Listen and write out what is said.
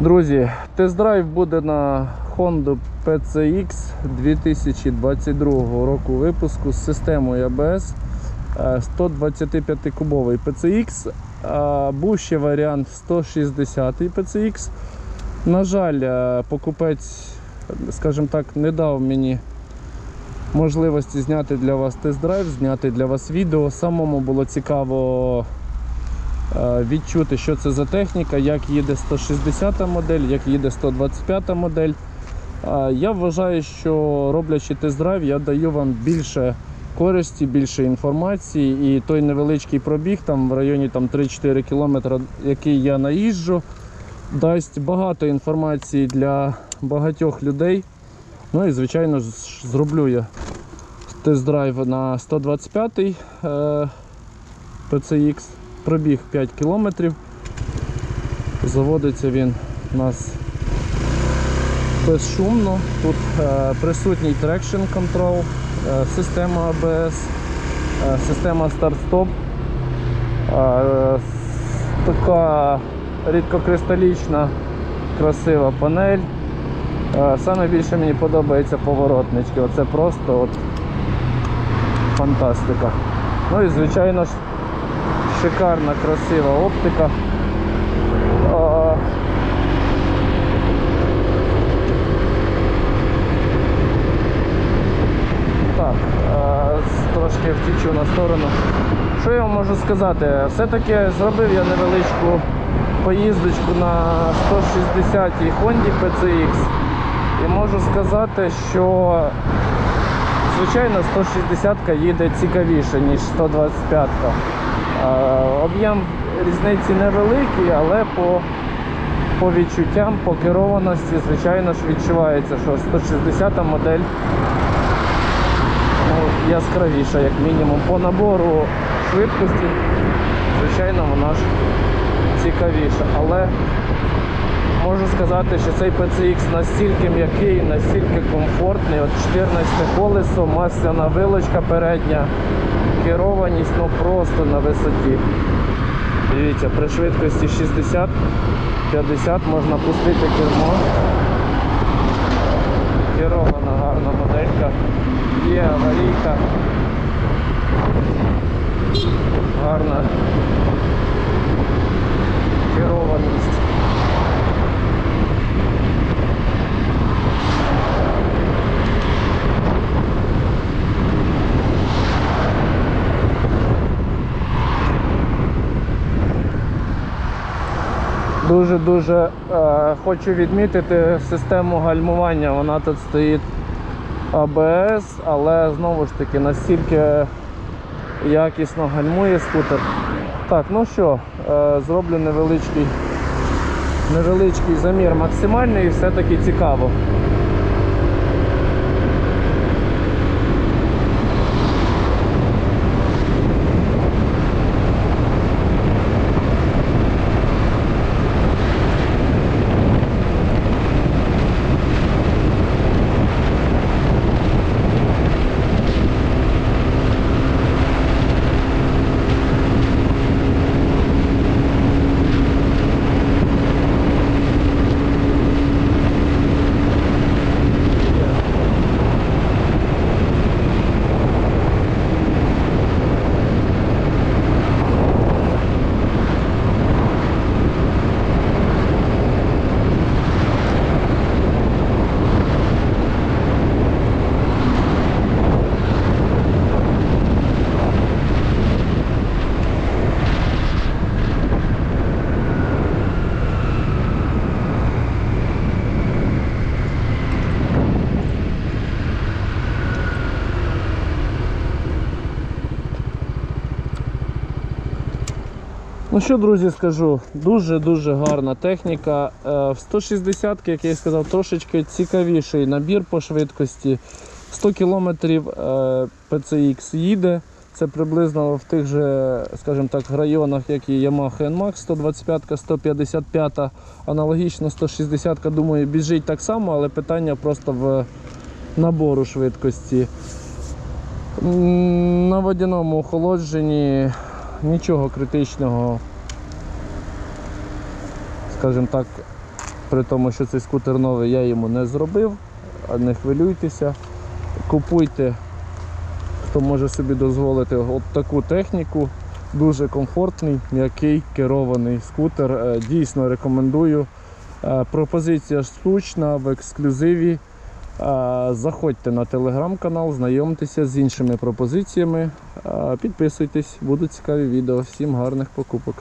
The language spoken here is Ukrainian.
Друзі, тест-драйв буде на Honda PCX 2022 року випуску з системою ABS 125-кубовий PCX. а Був варіант 160 PCX. На жаль, е, покупець, скажімо так, не дав мені можливості зняти для вас тест-драйв, зняти для вас відео. Самому було цікаво відчути, що це за техніка, як їде 160 модель, як їде 125 модель. Е, Я вважаю, що роблячи тест-драйв, я даю вам більше користі, більше інформації. І той невеличкий пробіг там в районі там, 3-4 км, який я наїжджу, дасть багато інформації для багатьох людей. Ну і звичайно зроблю я тест-драйв на 125 е, PCX. Пробіг 5 км. Заводиться він у нас безшумно. Тут е, присутній traction control, е, система ABS, е, система старт-стоп. Така рідкокристалічна красива панель. Саме більше мені подобаються поворотнички. Оце просто от фантастика. Ну і звичайно ж шикарна, красива оптика. Так, трошки втічу на сторону. Що я вам можу сказати? Все-таки зробив я невеличку поїздочку на 160-й Honda PCX. І можу сказати, що звичайно 160-ка їде цікавіше, ніж 125-ка. Об'єм різниці невеликий, але по, по відчуттям, по керованості, звичайно ж відчувається, що 160 модель ну, яскравіша, як мінімум. По набору швидкості, звичайно, вона ж цікавіша. Але можу сказати, що цей PCX настільки м'який, настільки комфортний. От 14 колесо, масляна вилочка передня, керованість ну просто на висоті. Дивіться, при швидкості 60-50 можна пустити кермо. Керована гарна моделька. Є аварійка. Гарна керованість. Дуже-дуже е, хочу відмітити систему гальмування. Вона тут стоїть АБС, але знову ж таки настільки якісно гальмує скутер. Так, ну що, е, зроблю невеличкий, невеличкий замір максимальний і все-таки цікаво. Ну що, друзі, скажу, дуже-дуже гарна техніка. Е, В 160 як я і сказав, трошечки цікавіший набір по швидкості. 100 км PCX їде. Це приблизно в тих же, скажімо так, районах, як і Yamaha NMAX 125, 155, аналогічно 160, думаю, біжить так само, але питання просто в набору швидкості. На водяному охолодженні нічого критичного, скажімо так, При тому, що цей скутер новий я йому не зробив. Не хвилюйтеся. Купуйте, хто може собі дозволити от таку техніку. Дуже комфортний, м'який, керований скутер. Е, Дійсно рекомендую. Е, Пропозиція штучна в ексклюзиві. Е, Заходьте на телеграм-канал, знайомтеся з іншими пропозиціями. Е, Підписуйтесь, будуть цікаві відео. Всім гарних покупок.